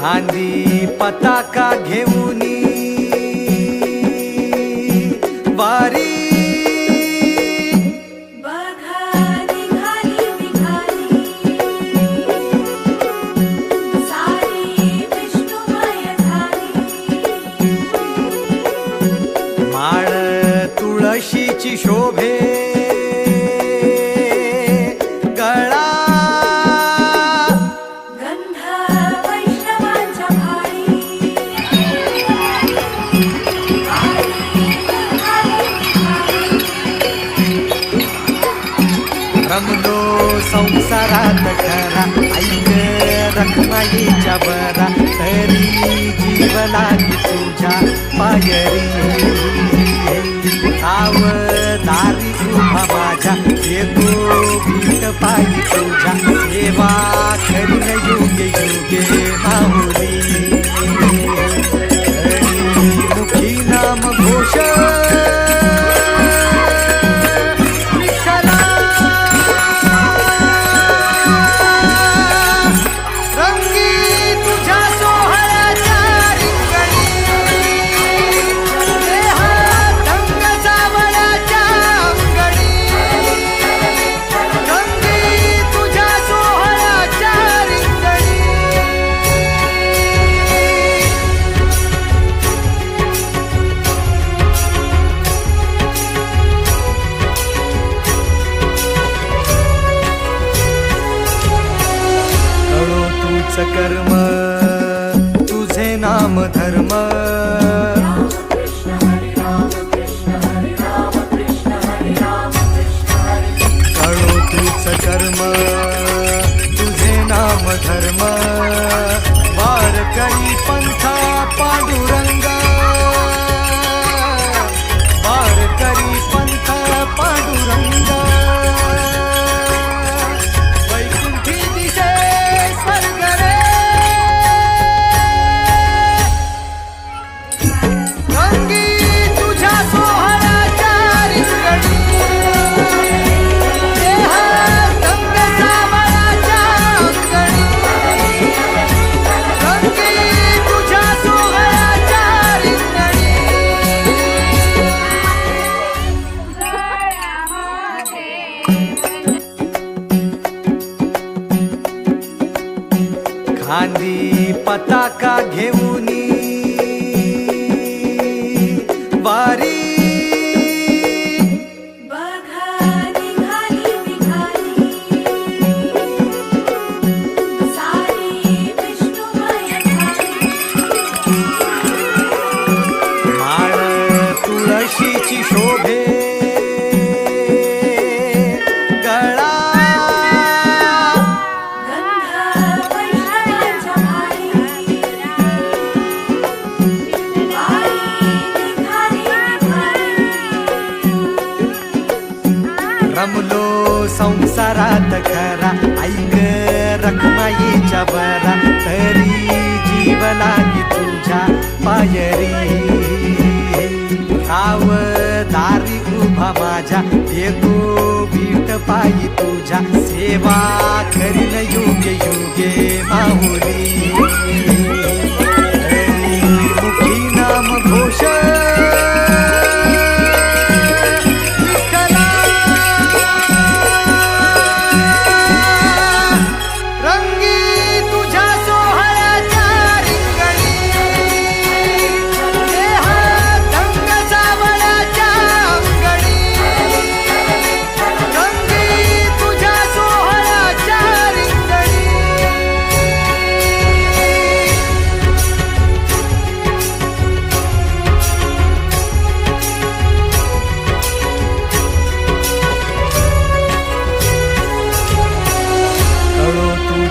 खांदी पताका घेऊनी वारी रमलो संसारात खरा. ऐक रखमाईच्या बरा. तरी जीवला तुझ्या पायरी नाम धर्म। कळो तुझ कर्म तुझे नाम धर्म। वार करी पंथा पांडुरंगा खांदी पताका घेऊन घरात खरा ऐक रखमाईच्या बरा तरी जीव लागी तुझ्या पायरी. राव दारी उभा माझ्या येतो बीट पायी तुझ्या सेवा करीन योगे योगे माहुली. मुखी नाम घोष